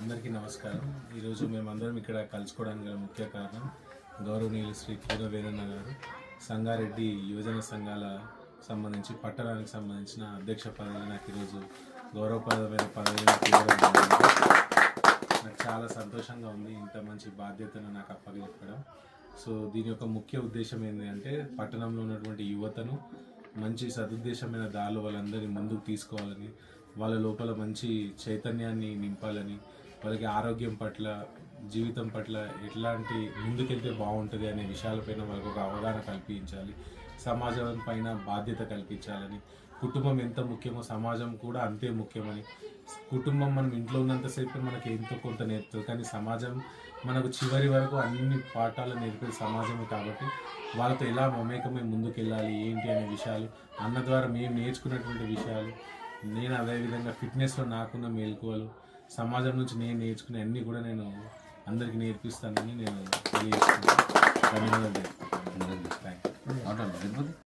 అందరికీ నమస్కారం. ఈరోజు మేమందరం ఇక్కడ కలుసుకోవడానికి గల ముఖ్య కారణం గౌరవనీయులు శ్రీ కీర వీరన్న గారు సంగారెడ్డి యువజన సంఘాల సంబంధించి పట్టణానికి సంబంధించిన అధ్యక్ష పదవి నాకు ఈరోజు గౌరవప్రదమైన పదవి నాకు చాలా సంతోషంగా ఉంది. ఇంత మంచి బాధ్యతను నాకు అప్పగించడం సో దీని యొక్క ముఖ్య ఉద్దేశం ఏంటి అంటే పట్టణంలో ఉన్నటువంటి యువతను మంచి సదుద్దేశమైన దారిలో వాళ్ళందరినీ ముందుకు తీసుకోవాలని వాళ్ళ లోపల మంచి చైతన్యాన్ని నింపాలని వాళ్ళకి ఆరోగ్యం పట్ల జీవితం పట్ల ఎట్లాంటి ముందుకెళ్తే బాగుంటుంది అనే విషయాలపైన వాళ్ళకు ఒక అవగాహన కల్పించాలి. సమాజం పైన బాధ్యత కల్పించాలని. కుటుంబం ఎంత ముఖ్యమో సమాజం కూడా అంతే ముఖ్యమని. కుటుంబం మనం ఇంట్లో ఉన్నంతసేపు మనకి ఎంతో కొంత నేర్పుతుంది. కానీ సమాజం మనకు చివరి వరకు అన్ని పాఠాలు నేర్పే సమాజమే కాబట్టి వాళ్ళతో ఎలా మమేకమై ముందుకు వెళ్ళాలి ఏంటి అనే విషయాలు అన్న ద్వారా మేము నేర్చుకున్నటువంటి విషయాలు నేను అదేవిధంగా ఫిట్నెస్లో నాకున్న మేలుకోవాలి సమాజం నుంచి నేను నేర్చుకునే అన్నీ కూడా నేను అందరికీ నేర్పిస్తానని నేను తెలియజేస్తున్నాను ధన్యవాదాలు.